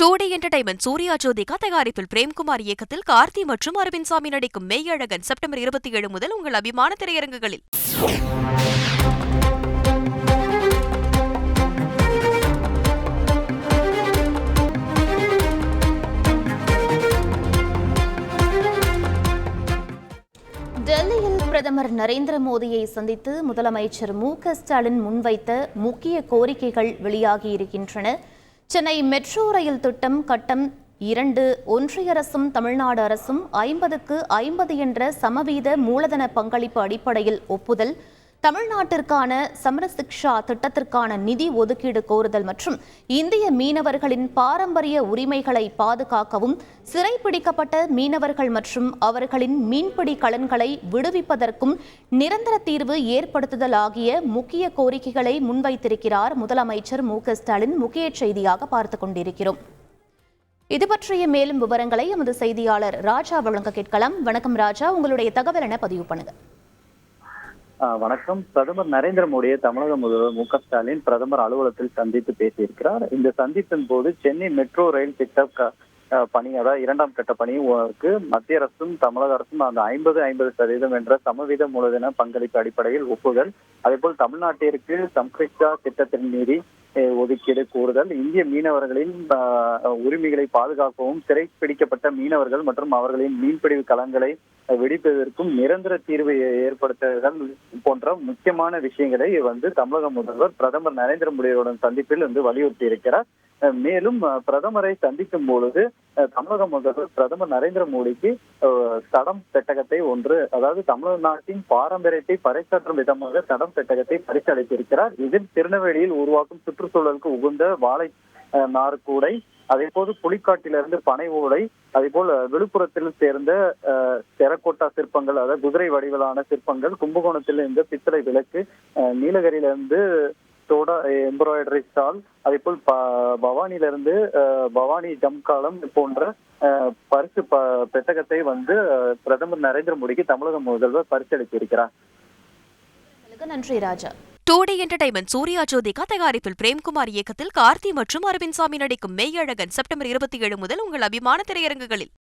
டூடி entertainment Suriya Jyothika தயாரிப்பில் பிரேம்குமார் இயக்கத்தில் கார்த்தி மற்றும் அரவிந்த் சாமி நடிக்கும் மெய்யழகன் செப்டம்பர் இருபத்தி ஏழு முதல் உங்கள் அபிமான திரையரங்குகளில். டெல்லியில் பிரதமர் நரேந்திர மோடியை சந்தித்து முதலமைச்சர் மு க ஸ்டாலின் முன்வைத்த முக்கிய கோரிக்கைகள் வெளியாகியிருக்கின்றன சென்னை மெட்ரோ ரயில் திட்டம் கட்டம் இரண்டு ஒன்றிய அரசும் தமிழ்நாடு அரசும் ஐம்பதுக்கு ஐம்பது என்ற சமவீத மூலதன பங்களிப்பு அடிப்படையில் ஒப்புதல் தமிழ்நாட்டிற்கான சமரசிக்ஷா திட்டத்திற்கான நிதி ஒதுக்கீடு கோருதல் மற்றும் இந்திய மீனவர்களின் பாரம்பரிய உரிமைகளை பாதுகாக்கவும் சிறைப்பிடிக்கப்பட்ட மீனவர்கள் மற்றும் அவர்களின் மீன்பிடி கலன்களை விடுவிப்பதற்கும் நிரந்தர தீர்வு ஏற்படுத்துதல் ஆகிய முக்கிய கோரிக்கைகளை முன்வைத்திருக்கிறார் முதலமைச்சர் மு. ஸ்டாலின். முக்கிய செய்தியாக பார்த்துக் கொண்டிருக்கிறோம். இது பற்றிய மேலும் விவரங்களை எமது செய்தியாளர் ராஜா வழங்க கேட்கலாம். வணக்கம் ராஜா. உங்களுடைய தகவல் என பதிவு பண்ணுங்கள் வணக்கம். பிரதமர் நரேந்திர மோடியை தமிழக முதல்வர் மு ஸ்டாலின் பிரதமர் அலுவலகத்தில் சந்தித்து பேசியிருக்கிறார். இந்த சந்திப்பின் போது சென்னை மெட்ரோ ரயில் திட்ட பணி அதாவது இரண்டாம் கட்ட பணிக்கு மத்திய அரசும் தமிழக அரசும் அந்த ஐம்பது ஐம்பது சதவீதம் என்ற சமவீத மூலதன பங்களிப்பு அடிப்படையில் ஒப்புதல். அதேபோல் தமிழ்நாட்டிற்கு சம்கிருஷ்டா திட்டத்தின் மீறி ஒதுக்கீடு கூறுதல். இந்திய மீனவர்களின் உரிமைகளை பாதுகாக்கவும் சிறைப்பிடிக்கப்பட்ட மீனவர்கள் மற்றும் அவர்களின் மீன்பிடிவு களங்களை வெடிப்பதற்கும் நிரந்தர தீர்வை ஏற்படுத்துதல் போன்ற முக்கியமான விஷயங்களை வந்து தமிழக முதல்வர் பிரதமர் நரேந்திர மோடியுடன் சந்திப்பில் வந்து வலியுறுத்தி இருக்கிறார். மேலும் பிரதமரை சந்திக்கும் பொழுது தமிழக முதல்வர் பிரதமர் நரேந்திர மோடிக்கு தடம் பெட்டகத்தை ஒன்று அதாவது தமிழ்நாட்டின் பாரம்பரியத்தை பறைசாற்றும் விதமாக தடம் பெட்டகத்தை பரிசளித்திருக்கிறார் இதில் திருநெல்வேலியில் உருவாக்கும் சுற்றுச்சூழலுக்கு உகுந்த வாழை நார் நார்கூடை அதே போது புலிக்காட்டிலிருந்து பனை ஓலை அதே போல் விழுப்புரத்தில் சேர்ந்த அஹ், சிற்பங்கள் அதாவது குதிரை வடிவிலான சிற்பங்கள் கும்பகோணத்தில் இருந்த பித்தளை விளக்கு அஹ், நீலகிரியிலிருந்து தோடா எம்ப்ராய்டரி ஸ்டால் அதே போல் ப- பவானியிலிருந்து பவானி ஜம்காலம் போன்ற அஹ், பரிசு ப- பெட்டகத்தை வந்து பிரதமர் நரேந்திர மோடிக்கு தமிழக முதல்வர் பரிசளித்திருக்கிறார் நன்றி Raja. Two D entertainment Suriya Jyothika தயாரிப்பில் பிரேம்குமார் இயக்கத்தில் கார்த்தி மற்றும் அரவிந்த் சாமி நடிக்கும் மெய்யழகன் செப்டம்பர் இருபத்தி ஏழு முதல் உங்கள் அபிமான திரையரங்குகளில்.